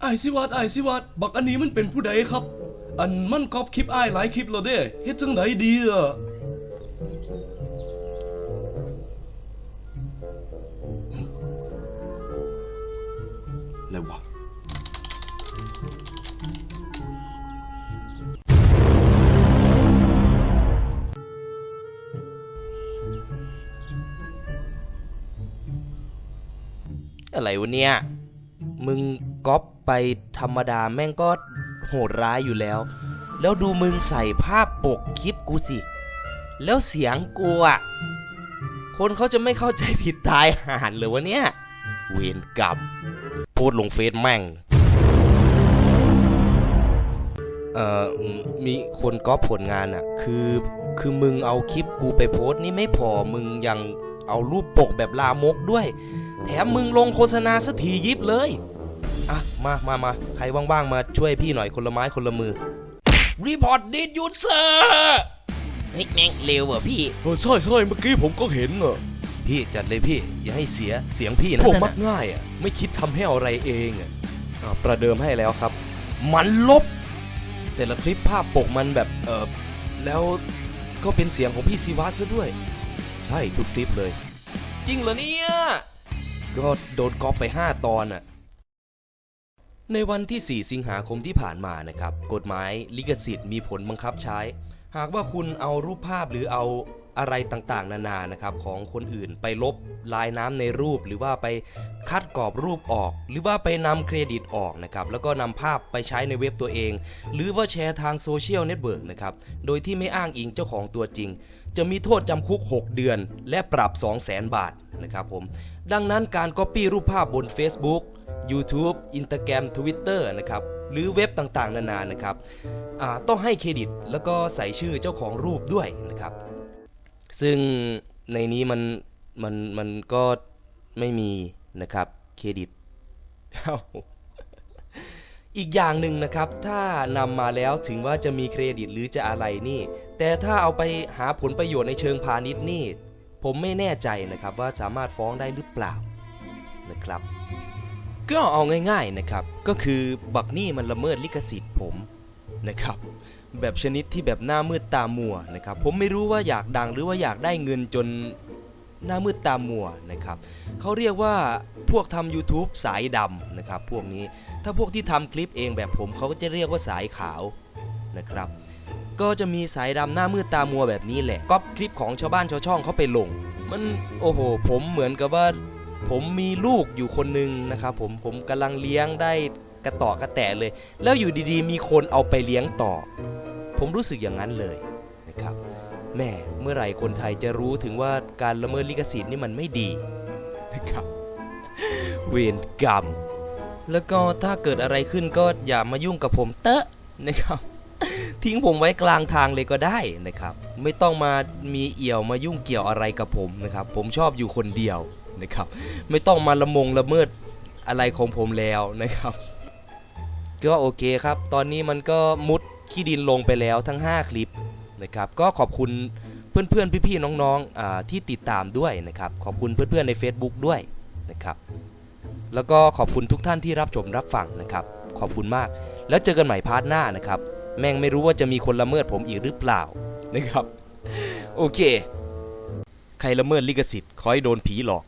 ไอซิวัดไอซิวัดบักอันนี้มันเป็นผู้ใดครับ อันมันกอบคลิปไอหลายคลิปแล้วเด้เฮ็ดจังไดดีอะ อะไรวะเนี่ย มึงก๊อปไปธรรมดาแม่งก็โหดร้ายอยู่แล้ว แล้วดูมึงใส่ภาพปกคลิปกูสิ แล้วเสียงกูอะ คนเขาจะไม่เข้าใจผิดตายห่านเลยวะเนี่ย เวรกรรมโพสลงเฟซแม่ง เอ่อ มีคนก๊อปผลงานอะ คือ คือมึงเอาคลิปกูไปโพสต์นี่ไม่พอ มึงยัง เอารูปปกแบบลามกด้วย แถมมึงลงโฆษณาสักทียิบเลย อะ มามามาใครว่างๆ มาช่วยพี่หน่อยคนละไม้คนละมือ รีพอร์ตดิดยูเซอร์เฮ้ยแม่งเร็วว่ะพี่ เออใช่ใช่เมื่อกี้ผมก็เห็นอะพี่จัดเลยพี่ อย่าให้เสียเสียงพี่นะพวกนั่นมักน่ะง่ายอะไม่คิดทำให้อะไรเองอะอะประเดิมให้แล้วครับ มันลบ แต่ละคลิปภาพปกมันแบบเออแล้วก็เป็นเสียงของพี่ศิวะซะด้วยใช่ทุกคลิปเลย จริงเหรอเนี่ย ก็โดนก๊อปไป 5 ตอนอะในวันที่ 4 สิงหาคมที่ผ่านมานะครับ กฎหมายลิขสิทธิ์มีผลบังคับใช้ หากว่าคุณเอารูปภาพหรือเอา อะไรต่างๆ นานานะครับของคนอื่นไปลบลายน้ำในรูป หรือว่าไปคัดกรอบรูปออก หรือว่าไปนำเครดิตออกนะครับแล้วก็นำภาพไปใช้ในเว็บตัวเอง หรือว่าแชร์ทางโซเชียลเน็ตเวิร์กนะครับโดยที่ไม่อ้างอิงเจ้าของตัวจริง จะมีโทษจำคุก 6 เดือน และปรับ 200,000บาทนะครับผมดังนั้นการ Copy รูปภาพบน Facebook YouTube Instagram Twitter นะครับหรือเว็บต่างๆ นานานะครับต้องให้เครดิตแล้วก็ใส่ชื่อเจ้าของรูปด้วยนะครับ ซึ่งในนี้มันมันมันก็ไม่มีนะครับเครดิตเอ้าอีกอย่างหนึ่งนะครับ ถ้านำมาแล้วถึงว่าจะมีเครดิตหรือจะอะไรนี่ แต่ถ้าเอาไปหาผลประโยชน์ในเชิงพาณิชย์นี่ ผมไม่แน่ใจนะครับว่าสามารถฟ้องได้หรือเปล่านะครับ ก็เอาง่าย ๆนะครับ ก็คือบักนี่มันละเมิดลิขสิทธิ์ผมนะครับ แบบชนิดที่แบบหน้ามืดตามัวนะครับ ผมไม่รู้ว่าอยากดังหรือว่าอยากได้เงินจนหน้ามืดตามัวนะครับเขาเรียกว่าพวกทำ YouTube สายดำนะครับ พวกนี้ถ้าพวกที่ทำคลิปเองแบบผมเขาก็จะเรียกว่าสายขาวนะครับ ก็จะมีสายดำหน้ามืดตามัวแบบนี้แหละก๊อปคลิปของชาวบ้านชาวช่องเขาไปลง มันโอ้โห ผมเหมือนกับว่า ผมมีลูกอยู่คนหนึ่งนะครับผมผมกำลังเลี้ยงได้กระต่อกระแตะเลย แล้วอยู่ดีๆ มีคนเอาไปเลี้ยงต่อ ผมรู้สึกอย่างนั้นเลยนะครับแม่เมื่อไหร่คนไทยจะรู้ถึงว่าการละเมิดลิขสิทธิ์นี่มันไม่ดีนะครับเวรกรรม แล้วก็ถ้าเกิดอะไรขึ้นก็อย่ามายุ่งกับผมเตอะนะครับ ทิ้งผมไว้กลางทางเลยก็ได้นะครับ ไม่ต้องมามีเอี่ยวมายุ่งเกี่ยวอะไรกับผมนะครับ ผมชอบอยู่คนเดียวนะครับ ไม่ต้องมาละมงละเมิดอะไรของผมแล้วนะครับ ก็โอเคครับ ตอนนี้มันก็มุด ขี้ดินลงไปแล้วทั้ง 5 คลิปนะครับก็ขอบคุณเพื่อนๆพี่ๆน้องๆที่ติดตามด้วยนะครับขอบคุณเพื่อนๆใน Facebook ด้วยนะครับแล้วก็ขอบคุณทุกท่านที่รับชมรับฟังนะครับขอบคุณมาก แล้วเจอกันใหม่พาร์ทหน้านะครับแม่งไม่รู้ว่าจะมีคนละเมิดผมอีกหรือเปล่านะครับ โอเค ใครละเมิดลิขสิทธิ์ขอให้โดนผีหลอก